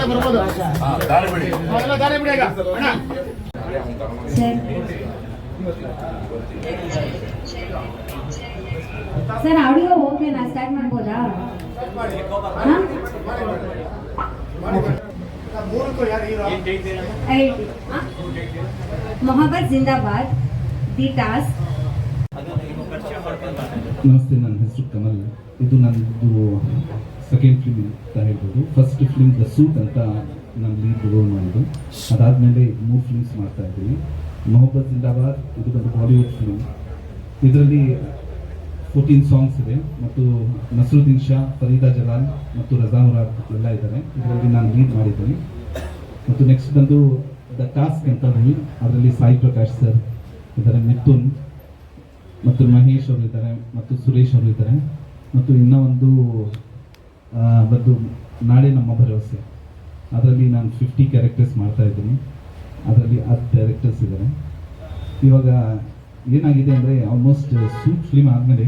ಹೊರಗಡೆ ಬರ್ಬೋದು ಹಾ, ದಾರಿ ಬಿಡಿ ಎಲ್ಲ ದಾರಿ ಬಿಡಿ ಈಗ ಅಣ್ಣ ಸರ್ ಸರ್ ಆಡಿಯೋ ಓಕೆನಾ ಸ್ಟಾರ್ಟ್ ಮಾಡ್ಬೋದಾ ಹಾ? ಮೂರಕ್ಕೂ ಯಾರು ಹೀರೋ ಐಟಿ. ಹಾ? ಮೊಹಬ್ಬತ್ ಜಿಂದಾಬಾದ್ ದಿ ಟಾಸ್ಕ್ ನಮಸ್ತೆ ನನ್ನ ಹೆಸರು ಕಮಲ್ ಇದು ನನ್ನದು ಸೆಕೆಂಡ್ ಫಿಲ್ಮ್ ಅಂತ ಹೇಳ್ಬೋದು. ಫಸ್ಟ್ ಫಿಲ್ಮ್ ದ ಸೂಟ್ ಅಂತ ನಾನು ಲೀಡ್ ರೋಲ್ ಮಾಡಿದ್ದು. ಅದಾದಮೇಲೆ ಮೂರು ಫಿಲ್ಮ್ಸ್ ಮಾಡ್ತಾ ಇದ್ದೀನಿ. ಮೊಹಬ್ಬತ್ ಜಿಂದಾಬಾದ್, ಇದು ಒಂದು ಬಾಲಿವುಡ್ ಫಿಲ್ಮ್ ಇದರಲ್ಲಿ ಫೋರ್ಟೀನ್ ಸಾಂಗ್ಸ್ ಇದೆ. ಮತ್ತು ನಸರುದ್ದೀನ್ ಶಾ, ಫರೀದಾ ಜಲಾಲ್ ಮತ್ತು ರಜಾ ಮುರಾದ್ ಎಲ್ಲ ಇದ್ದಾರೆ. ಇದರಲ್ಲಿ ನಾನು ಲೀಡ್ ಮಾಡಿದ್ದೀನಿ. ಮತ್ತು ನೆಕ್ಸ್ಟ್ ಬಂದು ದ ಟಾಸ್ಕ್ ಅಂತ ಹೇಳಿ ಅದರಲ್ಲಿ ಸಾಯಿ ಪ್ರಕಾಶ್ ಸರ್ ಇದ್ದಾರೆ, ಮಿಥುನ್ ಮತ್ತು ಮಹೇಶ್ ಅವರು ಇದ್ದಾರೆ, ಮತ್ತು ಸುರೇಶ್ ಅವರು ಇದ್ದಾರೆ. ಮತ್ತು ಇನ್ನೂ ಒಂದು ಬಂದು ನಾಳೆ ನಮ್ಮ ಭರವಸೆ. ಅದರಲ್ಲಿ ನಾನು ಫಿಫ್ಟಿ ಕ್ಯಾರೆಕ್ಟರ್ಸ್ ಮಾಡ್ತಾ ಇದ್ದೀನಿ. ಅದರಲ್ಲಿ ಹತ್ತು ಡೈರೆಕ್ಟರ್ಸ್ ಇದ್ದಾರೆ ಇವಾಗ ಏನಾಗಿದೆ ಅಂದರೆ ಆಲ್ಮೋಸ್ಟ್ ಸೂಟ್ ಫಿಲ್ಮ್ ಆದಮೇಲೆ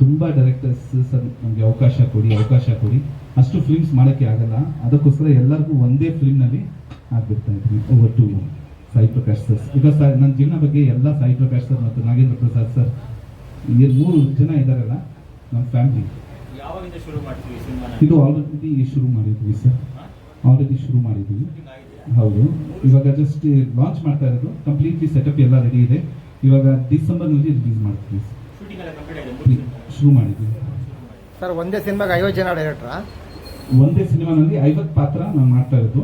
ತುಂಬ ಡೈರೆಕ್ಟರ್ಸ್ ಸರ್ ನಮಗೆ ಅವಕಾಶ ಕೊಡಿ ಅವಕಾಶ ಕೊಡಿ. ಅಷ್ಟು ಫಿಲ್ಮ್ಸ್ ಮಾಡೋಕ್ಕೆ ಆಗಲ್ಲ. ಅದಕ್ಕೋಸ್ಕರ ಎಲ್ಲರಿಗೂ ಒಂದೇ ಫಿಲ್ಮ್ನಲ್ಲಿ ಆಗ್ಬಿಡ್ತಾ ಇದ್ದೀನಿ. Over to Sai Prakash sir. Because ನನ್ನ ಜೀವನ ಬಗ್ಗೆ ಎಲ್ಲ ಸಾಯಿ ಪ್ರಕಾಶ್ ಸರ್ ಮತ್ತು ನಾಗೇಂದ್ರ ಪ್ರಸಾದ್ ಸರ್ ಮೂರು ಜನ ಇದ್ದಾರಲ್ಲ, ನಮ್ಮ ಫ್ಯಾಮಿಲಿ ಇದು ಆಲ್ರೆಡಿ ಶುರು ಮಾಡಿದ್ವಿ ಸರ್. ಆಲ್ರೆಡಿ ಶುರು ಮಾಡಿದ್ವಿ ಹೌದು. ಇವಾಗ ಜಸ್ಟ್ ಲಾಂಚ್ ಮಾಡ್ತಾ ಇರೋದು. ಕಂಪ್ಲೀಟ್ಲಿ ಸೆಟಪ್ ಎಲ್ಲ ರೆಡಿ ಇದೆ. ಇವಾಗ ಡಿಸೆಂಬರ್ನಲ್ಲಿ ರಿಲೀಸ್ ಮಾಡ್ತೀವಿ. ಶುರು ಮಾಡಿದ್ವಿ ಸರ್ ಒಂದೇ ಸಿನಿಮಾಗೆ ಐವತ್ತು ಜನ ಡೈರೆಕ್ಟ್ರಾ ಒಂದೇ ಸಿನಿಮಾನಲ್ಲಿ ಐವತ್ತು ಪಾತ್ರ ನಾನು ಮಾಡ್ತಾ ಇರೋದು.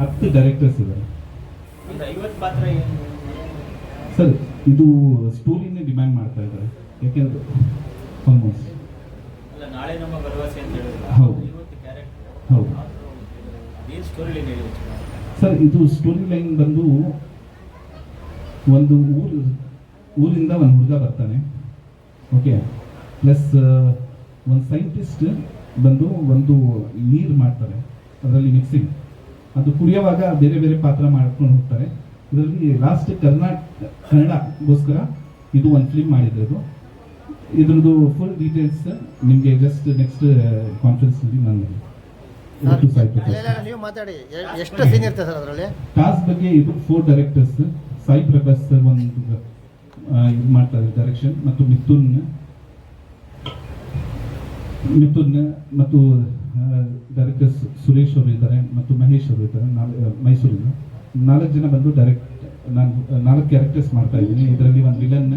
ಹತ್ತು ಡೈರೆಕ್ಟರ್ಸ್ ಇದ್ದಾರೆ. ಅಂದ್ರೆ ಐವತ್ತು ಪಾತ್ರ ಸರ್ ಇದು ಸ್ಟೋರಿನೇ ಡಿಮ್ಯಾಂಡ್ ಮಾಡ್ತಾ ಇದ್ದಾರೆ. ಯಾಕೆಂದ್ರೆ ಆಲ್ಮೋಸ್ಟ್ ನಾಳೆ ನಮ್ಮ ಭರವಸೆ ಅಂತ ಹೇಳಿದ್ರು ಹೌದು. ಐವತ್ತು ಕ್ಯಾರೆಕ್ಟರ್ ಹೌದು. ಏನು ಸ್ಟೋರಿ ಲೈನ್ ಹೇಳಿ ಸರ್ ಇದು ಸ್ಟೋರಿ ಲೈನ್ ಬಂದು ಒಂದು ಊರು ಊರಿಂದ ಒಂದು ಹುಡುಗ ಬರ್ತಾನೆ. ಓಕೆ ಪ್ಲಸ್ ಒಂದು ಸೈಂಟಿಸ್ಟ್ ಬಂದು ಒಂದು ನೀರು ಮಾಡ್ತಾರೆ. ಅದರಲ್ಲಿ ಮಿಕ್ಸಿಂಗ್ ಅದು ಕುಡಿಯೋವಾಗ ಬೇರೆ ಬೇರೆ ಪಾತ್ರ ಮಾಡ್ಕೊಂಡು ಹೋಗ್ತಾರೆ. ಇದರಲ್ಲಿ ಲಾಸ್ಟ್ ಕರ್ನಾಟಕ ಕನ್ನಡಗೋಸ್ಕರ ಇದು ಒಂದು ಫಿಲ್ಮ್ ಮಾಡಿದ್ರು ಇದ್ರದ್ದು ಫುಲ್ ಡೀಟೇಲ್ಸ್ ನಿಮಗೆ ಜಸ್ಟ್ ನೆಕ್ಸ್ಟ್ ಕಾನ್ಫರೆನ್ಸ್ನಲ್ಲಿ ನಾನು ನೀವು ಮಾತಾಡಿ. ಎಷ್ಟು ಸೀನ್ ಇರ್ತದೆ ಸರ್ ಅದರಲ್ಲಿ? ಟಾಸ್ಕ್ ಬಗ್ಗೆ ಇದು four directors Sai Prakash sir ಒಂದು ಇದು ಮಾಡ್ತಾರೆ ಡೈರೆಕ್ಷನ್ ಮತ್ತು ಮಿಥುನ್ ಮಿಥುನ್ ಮತ್ತು ಡೈರೆಕ್ಟರ್ ಸುರೇಶ್ ಅವರು ಇದ್ದಾರೆ ಮತ್ತು ಮಹೇಶ್ ಅವರು ಇದ್ದಾರೆ ಮೈಸೂರಿನ ನಾಲ್ಕು ಜನ ಬಂದು ಡೈರೆಕ್ಟ್ ನಾನು ನಾಲ್ಕು ಕ್ಯಾರೆಕ್ಟರ್ಸ್ ಮಾಡ್ತಾ ಇದ್ದೀನಿ. ಇದರಲ್ಲಿ ಒಂದು ವಿಲನ್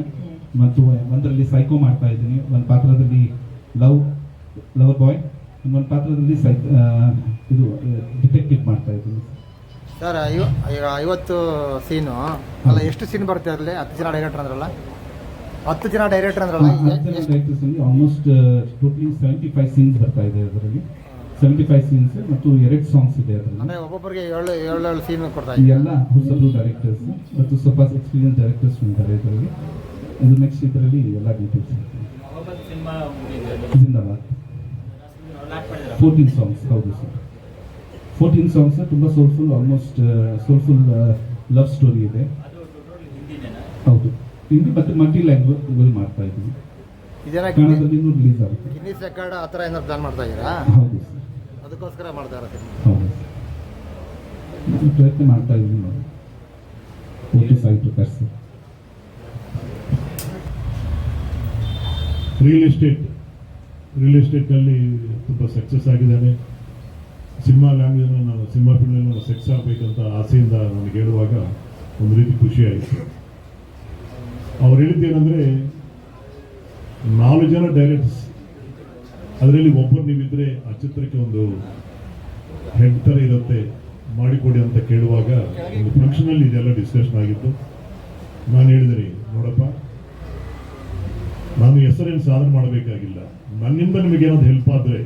ಮತ್ತು ಒಂದರಲ್ಲಿ ಸೈಕೋ ಮಾಡ್ತಾ ಇದ್ದೀನಿ. ಒಂದು ಪಾತ್ರದಲ್ಲಿ ಲವ್ ಲವ್ ಬಾಯ್ ಇನ್ನೊಂದು ಪಾತ್ರದಲ್ಲಿ ಸೈ ಇದು ಡಿಟೆಕ್ಟಿವ್ ಮಾಡ್ತಾ ಇದ್ದೀನಿ. ಸರ್ ಈಗ ಐವತ್ತು ಸೀನು. ಅಲ್ಲ ಎಷ್ಟು ಸೀನ್ ಬರುತ್ತೆ ಅದರಲ್ಲಿ? ಹತ್ತು ಜನ ಡೈರೆಕ್ಟರ್ ಅಂದ್ರಲ್ಲ? ಹತ್ತು ಜನ ಡೈರೆಕ್ಟರ್ ಅಂದ್ರಲ್ಲ ಡೈರೆಕ್ಟರ್ಸಲ್ಲಿ almost totally seventy five scenes ಬರ್ತಾ ಇದೆ ಅದರಲ್ಲಿ. ಸೆವೆಂಟಿ ಫೈವ್ ಸೀನ್ಸ್ ಮತ್ತು ಎರಡು ಸಾಂಗ್ಸ್ ಇದೆ ಅದರಲ್ಲಿ. ಅಂದರೆ ಒಬ್ಬೊಬ್ಬರಿಗೆ ಏಳು ಏಳು ಏಳು ಸೀನ್ ಕೊಡ್ತಾ ಎಲ್ಲ ಹೊಸಬ್ರು ಡೈರೆಕ್ಟರ್ಸ್ ಮತ್ತು ಸ್ವಲ್ಪ ಎಕ್ಸ್ಪೀರಿಯನ್ಸ್ ಡೈರೆಕ್ಟರ್ಸ್ ಇದ್ದಾರೆ ಇದರಲ್ಲಿ. ಇದು ನೆಕ್ಸ್ಟ್ ಇದರಲ್ಲಿ ಎಲ್ಲ ಡೀಟೇಲ್ಸ್ ಜಿಂದಾಬಾದ್ ಫೋರ್ಟೀನ್ ಸಾಂಗ್ಸ್ ಹೌದು ಸರ್ ಫೋರ್ಟೀನ್ ಸಾಂಗ್ಸ್ ತುಂಬ soulful almost soulful love story ಇದೆ. ಅದು ಟೋಟಲ್ ಹಿಂದಿನೇನಾ? ಹೌದು. ಹಿಂದಿ ಮತ್ತು ಮಲ್ಟಿ ಲ್ಯಾಂಗ್ವೇಜ್ ಮಾಡ್ತಾ ಇದ್ದೀವಿ ಕನ್ನಡದಲ್ಲಿ ರಿಲೀಸ್ ಆಗುತ್ತೆ. ಗಿನ್ನಿಸ್ ರೆಕಾರ್ಡ್ ಆ ಥರ ಏನಾದ್ರು ಪ್ಲಾನ್ ಮಾಡ್ತಾ ಇದ್ದೀರಾ? ಹೌದು ಸರ್ ಅದಕ್ಕೋಸ್ಕರ ಮಾಡ್ತಾ ಇರೋದು ಹೌದು ಪ್ರಯತ್ನ ಮಾಡ್ತಾ ಇದ್ದೀನಿ ನೋಡಿ. ಓಕೆ ಕರ್ಸಿ. Prakash sir real estate real ಎಸ್ಟೇಟ್ನಲ್ಲಿ ತುಂಬ ಸಕ್ಸಸ್ ಆಗಿದ್ದಾನೆ. ಸಿನಿಮಾ ಲ್ಯಾಂಗ್ವೇಜ್ ನಾನು ಸಿನಿಮಾ ಫಿಲ್ಮ್ ನಾನು ಸಕ್ಸಸ್ ಆಗಬೇಕಂತ ಆಸೆಯಿಂದ ನನಗೆ ಹೇಳುವಾಗ ಒಂದು ರೀತಿ ಖುಷಿ ಆಯಿತು. ಅವ್ರು ಹೇಳಿದ್ದೇನೆಂದರೆ ನಾಲ್ಕು ಜನ ಡೈರೆಕ್ಟರ್ಸ್ ಅದರಲ್ಲಿ ಒಬ್ಬರು ನೀವಿದ್ರೆ ಆ ಚಿತ್ರಕ್ಕೆ ಒಂದು ಹೆಡ್ ಥರ ಇರುತ್ತೆ, ಮಾಡಿಕೊಡಿ ಅಂತ ಕೇಳುವಾಗ ಒಂದು ಫಂಕ್ಷನಲ್ಲಿ ಇದೆಲ್ಲ ಡಿಸ್ಕಷನ್ ಆಗಿತ್ತು. ನಾನು ಹೇಳಿದ್ರಿ ನೋಡಪ್ಪ. ನಾನು ಹೆಸರೇನು ಸಾಧನೆ ಮಾಡಬೇಕಾಗಿಲ್ಲ. ನನ್ನಿಂದ ನಿಮಗೆ ಏನಾದ್ರು ಹೆಲ್ಪ್ ಆದರೆ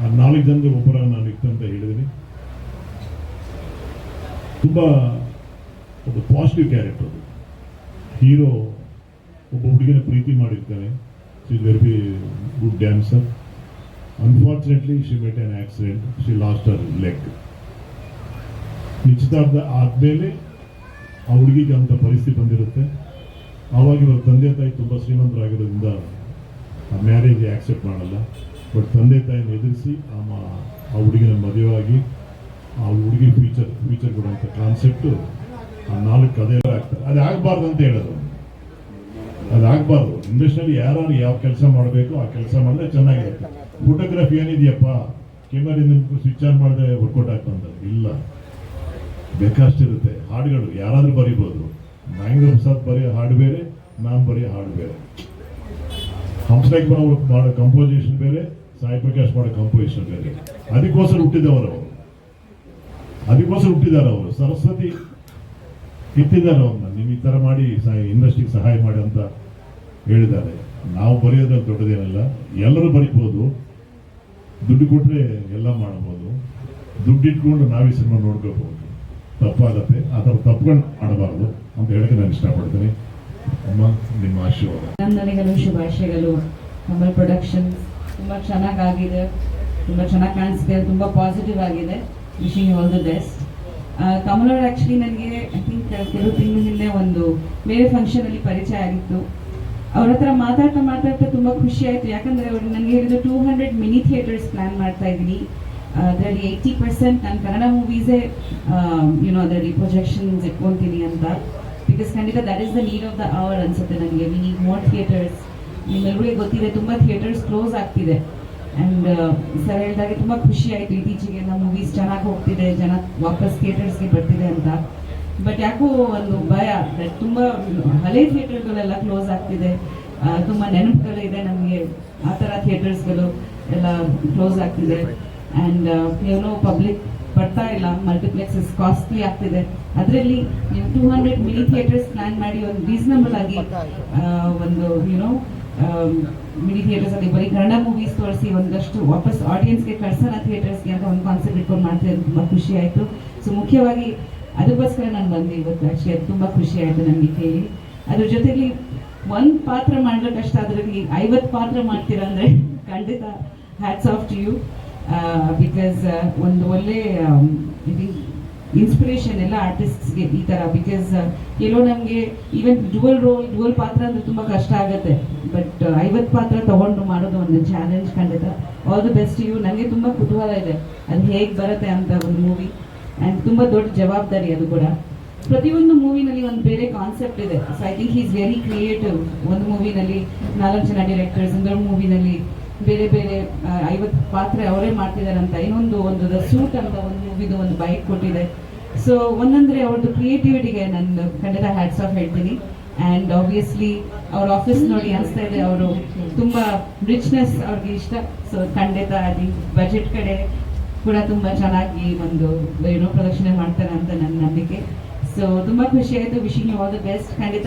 ಆ ನಾಲ್ಕು ಜನರ ಒಬ್ಬರ ನಾನು ಇತ್ತಂತ ಹೇಳಿದ್ದೀನಿ ತುಂಬ ಒಂದು ಪಾಸಿಟಿವ್ ಕ್ಯಾರೆಕ್ಟರ್ ಅದು. ಹೀರೋ ಒಬ್ಬ ಹುಡುಗಿನ ಪ್ರೀತಿ ಮಾಡಿರ್ತಾನೆ. She very good dancer unfortunately she met an accident she lost her leg ನಿಶ್ಚಿತಾರ್ಥ ಆದಮೇಲೆ ಆ ಹುಡುಗಿಗೆ ಅಂತ ಪರಿಸ್ಥಿತಿ ಬಂದಿರುತ್ತೆ. ಆವಾಗ ಇವರ ತಂದೆ ತಾಯಿ ತುಂಬ ಶ್ರೀಮಂತರಾಗಿರೋದ್ರಿಂದ ಆ ಮ್ಯಾರೇಜ್ ಆಕ್ಸೆಪ್ಟ್ ಮಾಡಲ್ಲ. ಬಟ್ ತಂದೆ ತಾಯಿನ ಎದುರಿಸಿ ಆ ಮ- ಆ ಹುಡುಗಿನ ಮದುವೆಯಾಗಿ, ಆ ಹುಡುಗಿ ಫ್ಯೂಚರ್ ಫ್ಯೂಚರ್ ಕೊಡುವಂಥ ಕಾನ್ಸೆಪ್ಟು ಆ ನಾಲ್ಕು ಕಥೆ ಆಗ್ತಾರೆ ಅದು ಆಗಬಾರ್ದು ಅಂತ ಹೇಳೋದು. ಅದಾಗಬಾರ್ದು ಇಂಡಸ್ಟ್ರಿಯಲ್ಲಿ ಯಾರು ಯಾವ ಕೆಲಸ ಮಾಡಬೇಕು ಆ ಕೆಲಸ ಮಾಡಿದ್ರೆ ಚೆನ್ನಾಗಿರುತ್ತೆ. ಫೋಟೋಗ್ರಫಿ ಏನಿದೆಯಪ್ಪ? ಕ್ಯಾಮರಿಂದ ಸ್ವಿಚ್ ಆನ್ ಮಾಡಿದ್ರೆ ವರ್ಕೌಟ್ ಇಲ್ಲ. ಬೇಕಷ್ಟಿರುತ್ತೆ ಹಾಡುಗಳು ಯಾರಾದರೂ ಬರಿಬೋದು. ನಾಗೇಂದ್ರ ಪ್ರಸಾದ್ ಬರೆಯೋ ಹಾಡು ಬೇರೆ, ನಾನು ಬರೆಯೋ ಹಾಡು ಬೇರೆ. ಹಂಸಲೇಖ ಅವರು ಮಾಡೋ ಕಂಪೋಸಿಷನ್ ಬೇರೆ, ಸಾಯಿ ಪ್ರಕಾಶ್ ಮಾಡೋ ಕಂಪೋಸಿಷನ್ ಬೇರೆ. ಅದಕ್ಕೋಸ್ಕರ ಹುಟ್ಟಿದವರು ಅವರು. ಅದಕ್ಕೋಸ್ಕರ ಹುಟ್ಟಿದ್ದಾರೆ ಅವರು. ಸರಸ್ವತಿ ಇಟ್ಟಿದ್ದಾರೆ ಅವ್ರನ್ನ. ನೀವು ಈ ಥರ ಮಾಡಿ ಇಂಡಸ್ಟ್ರಿಗೆ ಸಹಾಯ ಮಾಡಿ ಅಂತ ಹೇಳಿದ್ದಾರೆ. ನಾವು ಬರೆಯೋದ್ರಲ್ಲಿ ದೊಡ್ಡದೇನಲ್ಲ, ಎಲ್ಲರೂ ಬರಿಬೋದು. ದುಡ್ಡು ಕೊಟ್ಟರೆ ಎಲ್ಲ ಮಾಡ್ಬೋದು. ದುಡ್ಡು ಇಟ್ಕೊಂಡು ನಾವೇ ಸಿನಿಮಾ ನೋಡ್ಕೋಬಹುದು. ತಪ್ಪಾಗತ್ತೆ. ಆ ಥರ ತಪ್ಪುಗಳು ಮಾಡಬಾರ್ದು ಅಂತ ಹೇಳಕ್ಕೆ ನಾನು ಇಷ್ಟಪಡ್ತೀನಿ. ಅಮ್ಮ, ನಿಮ್ಮ ಆಶೀರ್ವಾದ. ನಂದನೆಗಳು ಶುಭಾಶಯಗಳು. ಕಮಲ್ ಪ್ರೊಡಕ್ಷನ್ಸ್ ತುಂಬ ಚೆನ್ನಾಗಾಗಿದೆ. ತುಂಬ ಚೆನ್ನಾಗಿ ಕಾಣಿಸ್ತಿದೆ. ತುಂಬ ಪಾಸಿಟಿವ್ ಆಗಿದೆ. Wishing all the best Kamal ಅವ್ರು ಆ್ಯಕ್ಚುಲಿ ನನಗೆ ಐ ಥಿಂಕ್ ಕೆಲವು ತಿಂಗಳ ಹಿಂದೆ ಒಂದು ಬೇರೆ ಫಂಕ್ಷನಲ್ಲಿ ಪರಿಚಯ ಆಗಿತ್ತು. ಅವ್ರ ಹತ್ರ ಮಾತಾಡ್ತಾ ಮಾತಾಡ್ತಾ ತುಂಬ ಖುಷಿ ಆಯಿತು. ಯಾಕಂದರೆ ಅವ್ರು ನನಗೆ ಹೇಳಿದ್ರು two hundred mini theatres plan ಮಾಡ್ತಾ ಇದ್ದೀನಿ. ಅದರಲ್ಲಿ ಏಯ್ಟಿ ಪರ್ಸೆಂಟ್ ನಾನು ಕನ್ನಡ ಮೂವೀಸೇ ಯುನೋ ಅದರಲ್ಲಿ ಪ್ರೊಜೆಕ್ಷನ್ಸ್ ಇಟ್ಕೊತೀನಿ ಅಂತ. ಬಿಕಾಸ್ ಖಂಡಿತ that is the need of the hour ಅನ್ಸುತ್ತೆ ನನಗೆ ವಿ ನೀಡ್ ಮೋರ್ ಥಿಯೇಟರ್ಸ್ ನಿಮ್ಮೆಲ್ಲರಿಗೂ ಗೊತ್ತಿದೆ ತುಂಬ ಥಿಯೇಟರ್ಸ್ ಕ್ಲೋಸ್ ಆಗ್ತಿದೆ. ಆ್ಯಂಡ್ ಸರ್ ಹೇಳಿದಾಗೆ ತುಂಬ ಖುಷಿ ಆಯಿತು ಇತ್ತೀಚೆಗೆ ನಮ್ಮ ಮೂವೀಸ್ ಚೆನ್ನಾಗಿ ಹೋಗ್ತಿದೆ ಜನ ವಾಪಸ್ ಥಿಯೇಟರ್ಸ್ಗೆ ಬರ್ತಿದೆ ಅಂತ. ಬಟ್ ಯಾಕೋ ಒಂದು ಭಯ ತುಂಬ ಹಳೆ ಥಿಯೇಟರ್ಗಳೆಲ್ಲ ಕ್ಲೋಸ್ ಆಗ್ತಿದೆ. ತುಂಬ ನೆನಪುಗಳು ಇದೆ ನಮಗೆ. ಆ ಥರ ಥಿಯೇಟರ್ಸ್ಗಳು ಎಲ್ಲ ಕ್ಲೋಸ್ ಆಗ್ತಿದೆ. ಆ್ಯಂಡ್ ಏನೋ ಪಬ್ಲಿಕ್ ಬರ್ತಾ ಇಲ್ಲ. ಮಲ್ಟಿಪ್ಲೆಕ್ಸಸ್ ಕಾಸ್ಟ್ಲಿ ಆಗ್ತಿದೆ. ಅದರಲ್ಲಿ ನೀವು two hundred mini theatres plan ಮಾಡಿ ಒಂದು ರೀಸನಬಲ್ ಆಗಿ ಒಂದು ಯುನೋ ಮಿನಿ ಥಿಯೇಟರ್ಸ್ ಅಲ್ಲಿ ಬರೀ ಕನ್ನಡ ಮೂವೀಸ್ ತೋರಿಸಿ ಒಂದಷ್ಟು ವಾಪಸ್ ಆಡಿಯನ್ಸ್ಗೆ ಕಳ್ಸೋಣ ಥಿಯೇಟರ್ಸ್ಗೆ ಅಂತ ಒಂದು ಕಾನ್ಸೆಪ್ಟ್ ಇಟ್ಕೊಂಡು ಮಾಡ್ತಿರೋದು ತುಂಬ ಖುಷಿ ಆಯಿತು. ಸೊ ಮುಖ್ಯವಾಗಿ ಅದಕ್ಕೋಸ್ಕರ ನಾನು ಬಂದೆ ಇವತ್ತು. ಆ್ಯಕ್ಚುಲಿ ಅದು ತುಂಬ ಖುಷಿ ಆಯಿತು ನನಗೆ ಕೇಳಿ. ಅದ್ರ ಜೊತೆಲಿ ಒಂದು ಪಾತ್ರ ಮಾಡಲು ಕಷ್ಟ ಅದರಲ್ಲಿ ಐವತ್ತು ಪಾತ್ರ ಮಾಡ್ತೀರಾ ಅಂದರೆ ಖಂಡಿತ hats off to you because ಒಂದು ಒಳ್ಳೆ ಇನ್ಸ್ಪಿರೇಷನ್ ಎಲ್ಲ ಆರ್ಟಿಸ್ಟ್ಸ್ಗೆ ಈ ಥರ ಬಿಕಾಸ್ ಎಲ್ಲೋ ನಮಗೆ ಈವನ್ ಡುವಲ್ ರೋಲ್ ಡುವಲ್ ಪಾತ್ರ ಅಂದರೆ ತುಂಬ ಕಷ್ಟ ಆಗುತ್ತೆ. ಬಟ್ ಐವತ್ತು ಪಾತ್ರ ತಗೊಂಡು ಮಾಡೋದು ಒಂದು ಚಾಲೆಂಜ್ ಖಂಡಿತ. ಆಲ್ ದ ಬೆಸ್ಟ್ ಯು ನನಗೆ ತುಂಬ ಕುತೂಹಲ ಇದೆ. ಅದು ಹೇಗೆ ಬರುತ್ತೆ ಅಂತ ಒಂದು ಮೂವಿ ಆ್ಯಂಡ್ ತುಂಬ ದೊಡ್ಡ ಜವಾಬ್ದಾರಿ ಅದು ಕೂಡ. ಪ್ರತಿಯೊಂದು ಮೂವಿನಲ್ಲಿ ಒಂದು ಬೇರೆ ಕಾನ್ಸೆಪ್ಟ್ ಇದೆ. So I think is very creative ಒಂದು ಮೂವಿನಲ್ಲಿ ನಾಲ್ಕು ಜನ ಡೈರೆಕ್ಟರ್ಸ್ ಇನ್ನೊಂದು ಮೂವಿನಲ್ಲಿ ಬೇರೆ ಬೇರೆ ಐವತ್ತು ಪಾತ್ರೆ ಅವರೇ ಮಾಡ್ತಿದ್ದಾರೆ ಅಂತ, ಇನ್ನೊಂದು ಒಂದು ಸೂಟ್ ಅಂತ ಒಂದು ಮೂವಿದು ಒಂದು ಬೈಕ್ ಕೊಟ್ಟಿದೆ. ಸೊ ಒಂದಂದ್ರೆ ಅವ್ರದ್ದು ಕ್ರಿಯೇಟಿವಿಟಿಗೆ ನಾನು ಖಂಡಿತ ಹ್ಯಾಟ್ಸ್ ಆಫ್ ಹೇಳ್ತೀನಿ. ಆ್ಯಂಡ್ ಆಬ್ವಿಯಸ್ಲಿ ಅವ್ರ ಆಫೀಸ್ ನೋಡಿ ಅನಿಸ್ತಾ ಇದೆ, ಅವರು ತುಂಬ ರಿಚ್ನೆಸ್ ಅವ್ರಿಗೆ ಇಷ್ಟ. ಸೊ ಖಂಡಿತ ಅಲ್ಲಿ ಬಜೆಟ್ ಕಡೆ ಕೂಡ ತುಂಬ ಚೆನ್ನಾಗಿ ಒಂದು ಏನೋ ಪ್ರದರ್ಶನ ಮಾಡ್ತಾರೆ ಅಂತ ನನ್ನ ನಂಬಿಕೆ. ಸೊ ತುಂಬ ಖುಷಿ ಆಯಿತು wishing you all the best ಖಂಡಿತ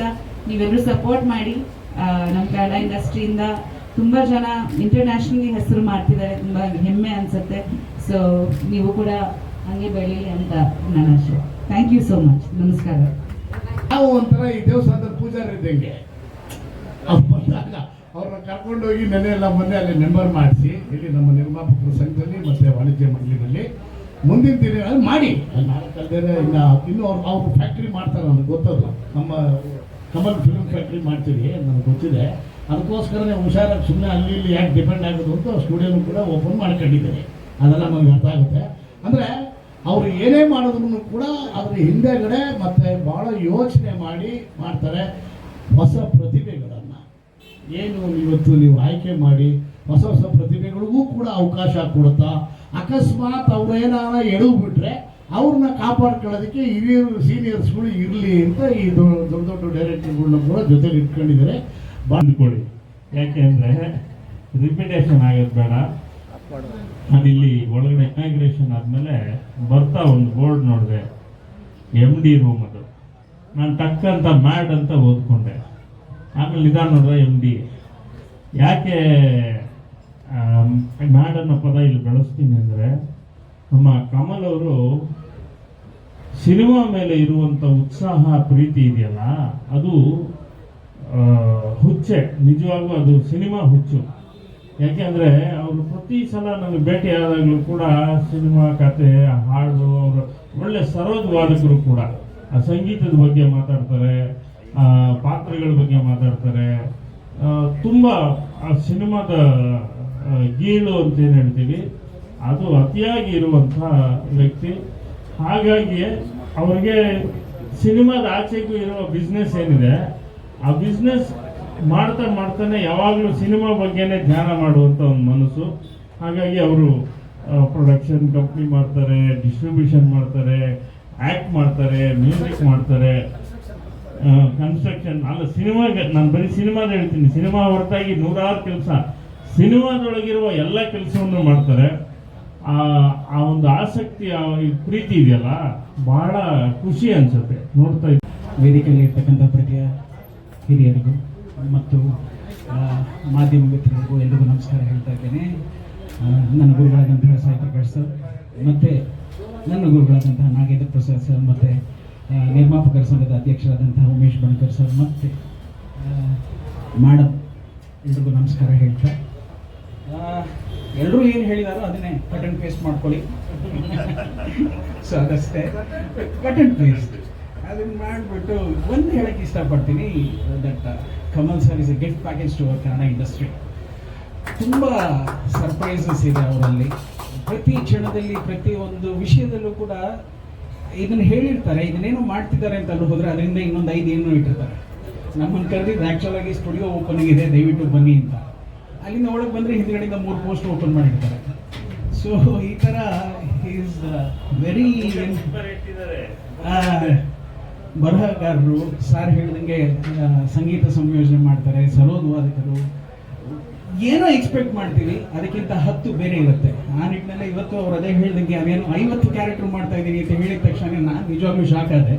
ನೀವೆಲ್ಲರೂ ಸಪೋರ್ಟ್ ಮಾಡಿ ನಮ್ಮ ಕನ್ನಡ ಇಂಡಸ್ಟ್ರಿಯಿಂದ ತುಂಬ ಜನ ಇಂಟರ್ನ್ಯಾಷನಲಿ ಹೆಸರು ಮಾಡ್ತಿದ್ದಾರೆ, ತುಂಬ ಹೆಮ್ಮೆ ಅನಿಸುತ್ತೆ. ಸೊ ನೀವು ಕೂಡ ಹಂಗೆ ಬೆಳೀಲಿ ಅಂತ ನನ್ನ ಆಶೆ. ಥ್ಯಾಂಕ್ ಯು ಸೋ ಮಚ್ ನಮಸ್ಕಾರ. ನಾವು ಒಂಥರ ಈ ದೇವಸ್ಥಾನದ ಪೂಜಾರಿ ಇದ್ದಂಗೆ ಅವ್ರನ್ನ ಕರ್ಕೊಂಡೋಗಿ ನೆನೆ ಎಲ್ಲ ಮೊನ್ನೆ ಅಲ್ಲಿ ಮೆಂಬರ್ ಮಾಡಿಸಿ, ಇಲ್ಲಿ ನಮ್ಮ ನಿರ್ಮಾಪಕರ ಸಂಘದಲ್ಲಿ ಮತ್ತೆ ವಾಣಿಜ್ಯ ಮಂಡಳಿನಲ್ಲಿ. ಮುಂದಿನ ದಿನಗಳಲ್ಲಿ ಮಾಡಿ. ಇನ್ನು ಇನ್ನು ಅವ್ರು ಅವ್ರು ಫ್ಯಾಕ್ಟ್ರಿ ಮಾಡ್ತಾರೆ ನನಗೆ ಗೊತ್ತಲ್ಲ. ನಮ್ಮ ಕಮಲ್ ಫಿಲ್ಮ್ ಫ್ಯಾಕ್ಟ್ರಿ ಮಾಡ್ತೀವಿ ನನಗೆ ಗೊತ್ತಿದೆ. ಅದಕ್ಕೋಸ್ಕರನೇ ಹುಷಾರಾಗಿ ಸುಮ್ಮನೆ ಅಲ್ಲಿ ಇಲ್ಲಿ ಯಾಕೆ ಡಿಪೆಂಡ್ ಆಗೋದು ಅಂತ ಸ್ಟುಡಿಯೋನು ಕೂಡ ಓಪನ್ ಮಾಡ್ಕೊಂಡಿದ್ದಾರೆ. ಅದೆಲ್ಲ ನಮಗೆ ಅರ್ಥ ಆಗುತ್ತೆ. ಅಂದರೆ ಅವರು ಏನೇ ಮಾಡಿದ್ರು ಕೂಡ ಅದ್ರ ಹಿಂದೆಗಡೆ ಮತ್ತೆ ಭಾಳ ಯೋಚನೆ ಮಾಡಿ ಮಾಡ್ತಾರೆ ಹೊಸ ಪ್ರತಿಭೆಗಳನ್ನು. ಏನು ಇವತ್ತು ನೀವು ಆಯ್ಕೆ ಮಾಡಿ ಹೊಸ ಹೊಸ ಪ್ರತಿಭೆಗಳಿಗೂ ಕೂಡ ಅವಕಾಶ ಕೊಡುತ್ತಾ, ಅಕಸ್ಮಾತ್ ಅವ್ರೇನಾರ ಎಡವು ಬಿಟ್ರೆ ಅವ್ರನ್ನ ಕಾಪಾಡ್ಕೊಳ್ಳೋದಕ್ಕೆ ಹಿರಿಯರು ಸೀನಿಯರ್ಸ್ಗಳು ಇರಲಿ ಅಂತ ಈ ದೊಡ್ಡ ದೊಡ್ಡ ಡೈರೆಕ್ಟರ್ಗಳನ್ನ ಕೂಡ ಜೊತೆಗೆ ಇಟ್ಕೊಂಡಿದ್ದಾರೆ. ಬಂದ್ಕೊಳ್ಳಿ ಯಾಕೆ ಅಂದರೆ ರಿಪಿಟೇಷನ್ ಆಗೋದು ಬೇಡ. ನಾನಿಲ್ಲಿ ಒಳಗಡೆ ಇನಾಗ್ರೇಷನ್ ಆದಮೇಲೆ ಬರ್ತಾ ಒಂದು ಬೋರ್ಡ್ ನೋಡಿದೆ. ಎಂ ಡಿ ರೂಮ್ ಅದು. ನಾನು ಟಕ್ ಅಂತ, ಮ್ಯಾಡ್ ಅಂತ ಓದ್ಕೊಂಡೆ. ಆಮೇಲೆ ನಿಧಾನ ನೋಡಿದ್ರೆ ಎಂ ಡಿ ಯಾಕೆ ಮ್ಯಾಡ್ ಅನ್ನೋ ಪದ ಇಲ್ಲಿ ಬೆಳೆಸ್ತೀನಿ ಅಂದರೆ ನಮ್ಮ ಕಮಲ್ ಅವರು ಸಿನಿಮಾ ಮೇಲೆ ಇರುವಂಥ ಉತ್ಸಾಹ, ಪ್ರೀತಿ ಇದೆಯಲ್ಲ, ಅದು ಹುಚ್ಚೆ. ನಿಜವಾಗ್ಲೂ ಅದು ಸಿನಿಮಾ ಹುಚ್ಚು. ಯಾಕೆಂದ್ರೆ ಅವರು ಪ್ರತಿ ಸಲ ನನಗೆ ಭೇಟಿ ಆದಾಗಲೂ ಕೂಡ ಸಿನಿಮಾ ಕತೆ, ಹಾಡು, ಅವರು ಒಳ್ಳೆ ಸರೋಜ ವಾದಕರು ಕೂಡ. ಆ ಸಂಗೀತದ ಬಗ್ಗೆ ಮಾತಾಡ್ತಾರೆ ಪಾತ್ರಗಳ ಬಗ್ಗೆ ಮಾತಾಡ್ತಾರೆ. ತುಂಬ ಆ ಸಿನಿಮಾದ ಗೀಳು ಅಂತ ಏನು ಹೇಳ್ತೀವಿ? ಅದು ಅತಿಯಾಗಿ ಇರುವಂತಹ ವ್ಯಕ್ತಿ. ಹಾಗಾಗಿ ಅವ್ರಿಗೆ ಸಿನಿಮಾದ ಆಚೆಗೂ ಇರುವ ಬಿಸ್ನೆಸ್ ಏನಿದೆ, ಆ ಬಿಸ್ನೆಸ್ ಮಾಡ್ತಾ ಮಾಡ್ತಾನೆ ಯಾವಾಗಲೂ ಸಿನಿಮಾ ಬಗ್ಗೆನೇ ಧ್ಯಾನ ಮಾಡುವಂಥ ಒಂದು ಮನಸ್ಸು. ಹಾಗಾಗಿ ಅವರು ಪ್ರೊಡಕ್ಷನ್ ಕಂಪ್ನಿ ಮಾಡ್ತಾರೆ ಡಿಸ್ಟ್ರಿಬ್ಯೂಷನ್ ಮಾಡ್ತಾರೆ ಆ್ಯಕ್ಟ್ ಮಾಡ್ತಾರೆ ಮ್ಯೂಸಿಕ್ ಮಾಡ್ತಾರೆ ಕನ್ಸ್ಟ್ರಕ್ಷನ್ ಅಲ್ಲ ಸಿನಿಮಾಗೆ ನಾನು ಬರೀ ಸಿನಿಮಾದ ಹೇಳ್ತೀನಿ. ಸಿನಿಮಾ ಹೊರತಾಗಿ ನೂರಾರು ಕೆಲಸ. ಸಿನಿಮಾದೊಳಗಿರುವ ಎಲ್ಲ ಕೆಲಸವನ್ನು ಮಾಡ್ತಾರೆ. ಆ ಆ ಒಂದು ಆಸಕ್ತಿ, ಆ ಪ್ರೀತಿ ಇದೆಯಲ್ಲ, ಬಹಳ ಖುಷಿ ಅನ್ಸುತ್ತೆ. ನೋಡ್ತಾ ಇದ್ದ ವೇದಿಕೆಯಲ್ಲಿ ಇರ್ತಕ್ಕಂಥ ಪ್ರತಿಯ ಹಿರಿಯರಿಗೂ ಮತ್ತು ಮಾಧ್ಯಮ ಮಿತ್ರರಿಗೂ ಎಲ್ಲರಿಗೂ ನಮಸ್ಕಾರ ಹೇಳ್ತಾ ಇದ್ದೇನೆ. ನನ್ನ ಗುರುಗಳಾದಂತಹ ಸಾಹಿತ್ಯ ಪ್ರಕಾಶ್ ಸರ್, ಮತ್ತು ನನ್ನ ಗುರುಗಳಾದಂತಹ ನಾಗೇಂದ್ರ ಪ್ರಸಾದ್ ಸರ್, ಮತ್ತು ನಿರ್ಮಾಪಕರ ಸಂಘದ ಅಧ್ಯಕ್ಷರಾದಂತಹ ಉಮೇಶ್ ಬಣಕರ್ ಸರ್, ಮತ್ತು ಮೇಡಮ್ ಎಲ್ರಿಗೂ ನಮಸ್ಕಾರ ಹೇಳ್ತಾ ಎಲ್ಲರೂ ಏನು ಹೇಳಿದಾರೋ ಅದನ್ನೇ ಕಟ್ ಆ್ಯಂಡ್ ಪೇಸ್ಟ್ ಮಾಡ್ಕೊಳ್ಳಿ. ಸೊ ಅದಷ್ಟೇ. ಕಟ್ ಆ್ಯಂಡ್ ಪೇಸ್ಟ್ ಅದನ್ನ ಮಾಡಿಬಿಟ್ಟು ಒಂದು ಹೇಳಕ್ಕೆ ಇಷ್ಟಪಡ್ತೀನಿ that Kamal sir is a gift package to our Kannada industry ತುಂಬ ಸರ್ಪ್ರೈಸಸ್ ಇದೆ ಅವರಲ್ಲಿ. ಪ್ರತಿ ಕ್ಷಣದಲ್ಲಿ, ಪ್ರತಿ ಒಂದು ವಿಷಯದಲ್ಲೂ ಕೂಡ ಇದನ್ನು ಹೇಳಿರ್ತಾರೆ, ಇದನ್ನೇನು ಮಾಡ್ತಿದ್ದಾರೆ ಅಂತ ಅಲ್ಲಿ ಅದರಿಂದ ಇನ್ನೊಂದು ಐದು ಏನೋ ಇಟ್ಟಿರ್ತಾರೆ. ನಮ್ಮನ್ನು ಕರೆದಿದ್ದು ಆ್ಯಕ್ಚುಲಾಗಿ ಸ್ಟುಡಿಯೋ ಓಪನಿಂಗ್ ಇದೆ, ದಯವಿಟ್ಟು ಬನ್ನಿ ಅಂತ. ಅಲ್ಲಿಂದ ಒಳಗೆ ಬಂದರೆ ಹಿಂದ್ಗಡೆಯಿಂದ ಮೂರು ಪೋಸ್ಟ್ ಓಪನ್ ಮಾಡಿರ್ತಾರೆ. ಸೊ ಈ ಥರ ಈಸ್ ವೆರಿ ಬರಹಗಾರರು, ಸಾರ್ ಹೇಳಿದಂಗೆ ಸಂಗೀತ ಸಂಯೋಜನೆ ಮಾಡ್ತಾರೆ ಸರೋದ್ ವಾದಕರು ಏನೋ ಎಕ್ಸ್ಪೆಕ್ಟ್ ಮಾಡ್ತೀವಿ, ಅದಕ್ಕಿಂತ ಹತ್ತು ಬೇರೆ ಇರುತ್ತೆ. ಆ ನಿಟ್ಟಿನಲ್ಲಿ ಇವತ್ತು ಅವ್ರು ಅದೇ ಹೇಳಿದಂಗೆ, ಅದೇನು ಐವತ್ತು ಕ್ಯಾರೆಕ್ಟರ್ ಮಾಡ್ತಾ ಇದ್ದೀನಿ ಅಂತ ಹೇಳಿದ ತಕ್ಷಣ ನಾನು ನಿಜವಾಗ್ಲೂ ಶಾಕ್ ಆದೆ.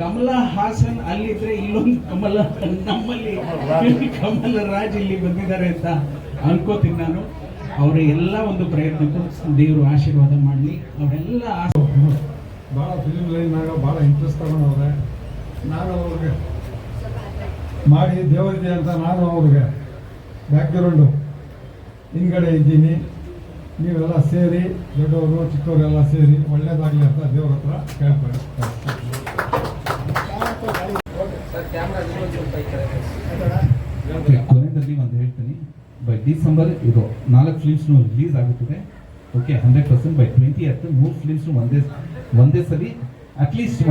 ಕಮಲ ಹಾಸನ್ ಅಲ್ಲಿದ್ರೆ ಇಲ್ಲೊಂದು ಕಮಲ, ನಮ್ಮಲ್ಲಿ, ಕಮಲ ರಾಜ್ ಇಲ್ಲಿ ಬಂದಿದ್ದಾರೆ ಅಂತ. ಅನ್ಕೋತೀನಿ ನಾನು ಅವರ ಎಲ್ಲ ಒಂದು ಪ್ರಯತ್ನಕ್ಕೂ ದೇವರು ಆಶೀರ್ವಾದ ಮಾಡಲಿ. ಅವರೆಲ್ಲ ಆಸೆ ಭಾಳ ಲೈನ್ ಲೈನ್ನಾಗ ಭಾಳ ಇಂಟ್ರೆಸ್ಟ್ ತಗೊಂಡವ್ರೆ ನಾನು ಅವ್ರಿಗೆ ಮಾಡಿ ದೇವರಿದೆ ಅಂತ ನಾನು ಅವ್ರಿಗೆ ಬ್ಯಾಕ್ಗ್ರೌಂಡು ಹಿಂಗಡೆ ಇದ್ದೀನಿ. ನೀವೆಲ್ಲ ಸೇರಿ ದೊಡ್ಡವರು ಚಿಕ್ಕವರೆಲ್ಲ ಸೇರಿ ಒಳ್ಳೇದಾಗಲಿ ಅಂತ ದೇವ್ರ ಹತ್ರ ಕೇಳ್ಕೊಳ್ಳಿ. ಕೊನೆಯಲ್ಲಿ ಒಂದು ಹೇಳ್ತೀನಿ. ಬೈ ಡಿಸೆಂಬರ್ ಇದು ನಾಲ್ಕು ಫಿಲ್ಮ್ಸ್ನು ರಿಲೀಸ್ ಆಗುತ್ತದೆ. Okay hundred percent by twenty ಮೂರು ಫಿಲ್ಮ್ಸ್ ಒಂದೇ ಒಂದೇ ಸರಿ ಅಟ್ಲೀಸ್ಟ್